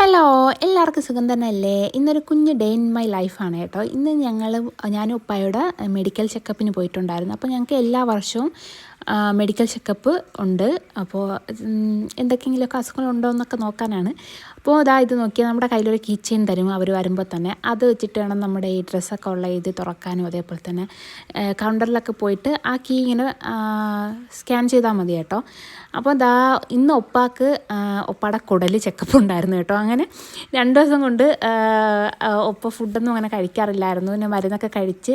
Hello എല്ലാവർക്കും സുഖം തന്നെയല്ലേ? ഇന്നൊരു കുഞ്ഞ് ഡേ ഇൻ മൈ ലൈഫാണ് കേട്ടോ. ഇന്ന് ഞങ്ങൾ ഞാനും ഉപ്പായോടെ മെഡിക്കൽ ചെക്കപ്പിന് പോയിട്ടുണ്ടായിരുന്നു. അപ്പോൾ ഞങ്ങൾക്ക് എല്ലാ വർഷവും മെഡിക്കൽ ചെക്കപ്പ് ഉണ്ട്. അപ്പോൾ എന്തൊക്കെയെങ്കിലുമൊക്കെ അസുഖങ്ങളുണ്ടോ എന്നൊക്കെ നോക്കാനാണ്. അപ്പോൾ അതാ ഇത് നോക്കിയാൽ നമ്മുടെ കയ്യിലൊരു കീ തരും. അവർ വരുമ്പോൾ തന്നെ അത് വെച്ചിട്ട് വേണം നമ്മുടെ ഈ ഡ്രസ്സൊക്കെ ഉള്ള ഇത് തുറക്കാനും അതേപോലെ തന്നെ. കൗണ്ടറിലൊക്കെ പോയിട്ട് ആ കീ ഇങ്ങനെ സ്കാൻ ചെയ്താൽ മതി കേട്ടോ. അപ്പോൾ ദാ ഇന്ന് ഒപ്പാക്ക് ഒപ്പാടെ കുടൽ ചെക്കപ്പ് ഉണ്ടായിരുന്നു കേട്ടോ. അങ്ങനെ രണ്ട് ദിവസം കൊണ്ട് ഒപ്പ ഫുഡൊന്നും അങ്ങനെ കഴിക്കാറില്ലായിരുന്നു. പിന്നെ മരുന്നൊക്കെ കഴിച്ച്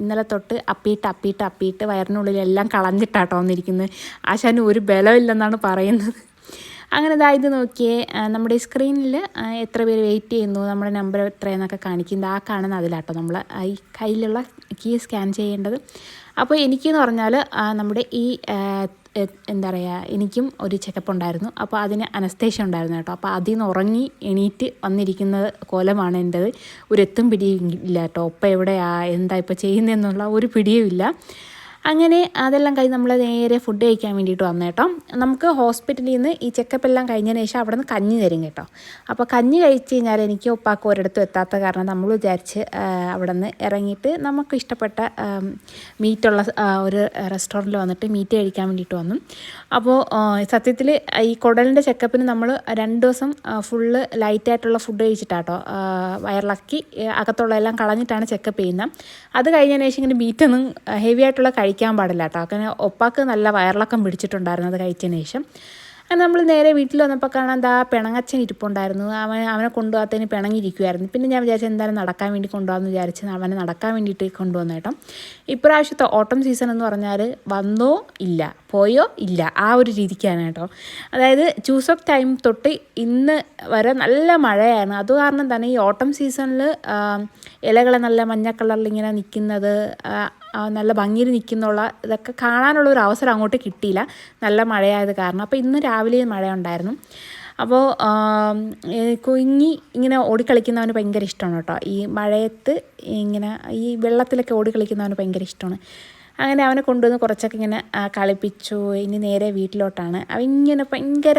ഇന്നലെ തൊട്ട് അപ്പിയിട്ട് അപ്പിയിട്ട് അപ്പിയിട്ട് വയറിനുള്ളിലെല്ലാം കളഞ്ഞിട്ടാട്ടോ വന്നിരിക്കുന്നത്. ആശാന് ഒരു ബലമില്ലെന്നാണ് പറയുന്നത്. അങ്ങനെ ഇതായത് നോക്കിയേ നമ്മുടെ സ്ക്രീനിൽ എത്ര പേര് വെയിറ്റ് ചെയ്യുന്നു നമ്മുടെ നമ്പർ എത്രയെന്നൊക്കെ കാണിക്കുന്നത് ആ കാണുന്ന അതിലാട്ടോ നമ്മൾ ഈ കയ്യിലുള്ള കീ സ്കാൻ ചെയ്യേണ്ടത്. അപ്പോൾ എനിക്കെന്ന് പറഞ്ഞാൽ നമ്മുടെ ഈ എന്താ പറയുക എനിക്കും ഒരു ചെക്കപ്പ് ഉണ്ടായിരുന്നു. അപ്പോൾ അതിന് അനസ്തേഷ്യ ഉണ്ടായിരുന്നു കേട്ടോ. അപ്പോൾ അതിൽ നിന്ന് ഉറങ്ങി എണീറ്റ് വന്നിരിക്കുന്ന കോലമാണ് എന്റെത് ഒരു എത്തും പിടിയും ഇല്ല കേട്ടോ. ഒപ്പം എവിടെയാ എന്താ ഇപ്പോൾ ചെയ്യുന്നതെന്നുള്ള ഒരു പിടിയും ഇല്ല. അങ്ങനെ അതെല്ലാം കഴിഞ്ഞ് നമ്മൾ നേരെ ഫുഡ് കഴിക്കാൻ വേണ്ടിയിട്ട് വന്നു കേട്ടോ. നമുക്ക് ഹോസ്പിറ്റലിൽ നിന്ന് ഈ ചെക്കപ്പ് എല്ലാം കഴിഞ്ഞതിന് ശേഷം അവിടെ നിന്ന് കഞ്ഞി തരും കേട്ടോ. അപ്പോൾ കഞ്ഞി കഴിച്ച് കഴിഞ്ഞാൽ എനിക്ക് ഉപ്പാക്ക് ഒരിടത്തും എത്താത്ത കാരണം നമ്മൾ വിചാരിച്ച് അവിടെ നിന്ന് ഇറങ്ങിയിട്ട് നമുക്ക് ഇഷ്ടപ്പെട്ട മീറ്റുള്ള ഒരു റെസ്റ്റോറന്റിൽ വന്നിട്ട് മീറ്റ് കഴിക്കാൻ വേണ്ടിയിട്ട് വന്നു. അപ്പോൾ സത്യത്തിൽ ഈ കുടലിന്റെ ചെക്കപ്പിന് നമ്മൾ രണ്ട് ദിവസം ഫുള്ള് ലൈറ്റായിട്ടുള്ള ഫുഡ് കഴിച്ചിട്ടാട്ടോ വയറിളക്കി അകത്തുള്ള എല്ലാം കളഞ്ഞിട്ടാണ് ചെക്കപ്പ് ചെയ്യുന്നത് അത് കഴിഞ്ഞതിന് ശേഷം ഇങ്ങനെ മീറ്റൊന്നും ഹെവി ആയിട്ടുള്ള കഴി കഴിക്കാൻ പാടില്ല കേട്ടോ. അങ്ങനെ ഒപ്പാക്ക് നല്ല വയറിളക്കം പിടിച്ചിട്ടുണ്ടായിരുന്നു അത് കഴിച്ചതിന് ശേഷം. അങ്ങനെ നമ്മൾ നേരെ വീട്ടിൽ വന്നപ്പോൾ കാണാൻ എന്താ പിണങ്ങച്ചൻ ഇരിപ്പുണ്ടായിരുന്നു. അവൻ അവനെ കൊണ്ടുപോകാത്തതിന് പിണങ്ങിയിരിക്കുമായിരുന്നു പിന്നെ ഞാൻ വിചാരിച്ചു എന്തായാലും നടക്കാൻ വേണ്ടി കൊണ്ടുപോകാമെന്ന് വിചാരിച്ച് അവനെ നടക്കാൻ വേണ്ടിയിട്ട് കൊണ്ടുവന്നു കേട്ടോ. ഇപ്രാവശ്യത്തെ ഓട്ടം സീസൺ എന്ന് പറഞ്ഞാൽ വന്നോ ഇല്ല പോയോ ഇല്ല ആ ഒരു രീതിക്കാണ് കേട്ടോ. അതായത് ചൂസ് ഓഫ് ടൈം തൊട്ട് ഇന്ന് വരെ നല്ല മഴയാണ്. അത് കാരണം തന്നെ ഈ ഓട്ടം സീസണിൽ ഇലകൾ നല്ല മഞ്ഞ കളറിൽ ഇങ്ങനെ നിൽക്കുന്നത് നല്ല ഭംഗിയിൽ നിൽക്കുന്നുള്ള ഇതൊക്കെ കാണാനുള്ള ഒരു അവസരം അങ്ങോട്ട് കിട്ടിയില്ല. നല്ല മഴയായത് കാരണം. അപ്പോൾ ഇന്ന് രാവിലെ മഴ ഉണ്ടായിരുന്നു. അപ്പോൾ കുഞ്ഞി ഇങ്ങനെ ഓടിക്കളിക്കുന്നവന് ഭയങ്കര ഇഷ്ടമാണ് കേട്ടോ. ഈ മഴയത്ത് ഇങ്ങനെ ഈ വെള്ളത്തിലൊക്കെ ഓടിക്കളിക്കുന്നവന് ഭയങ്കര ഇഷ്ടമാണ്. അങ്ങനെ അവനെ കൊണ്ടുവന്ന് കുറച്ചൊക്കെ ഇങ്ങനെ കളിപ്പിച്ചു. ഇനി നേരെ വീട്ടിലോട്ടാണ്. അവൻ ഇങ്ങനെ ഭയങ്കര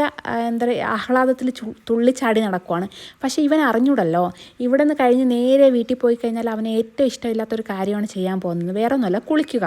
എന്താ പറയുക ആഹ്ലാദത്തിൽ തുള്ളിച്ചാടി നടക്കുവാണ്. പക്ഷേ ഇവൻ അറിഞ്ഞൂടല്ലോ. ഇവിടെ നിന്ന് കഴിഞ്ഞ് നേരെ വീട്ടിൽ പോയി കഴിഞ്ഞാൽ അവന് ഏറ്റവും ഇഷ്ടമില്ലാത്തൊരു കാര്യമാണ് ചെയ്യാൻ പോകുന്നത്. വേറെ ഒന്നുമല്ല കുളിക്കുക.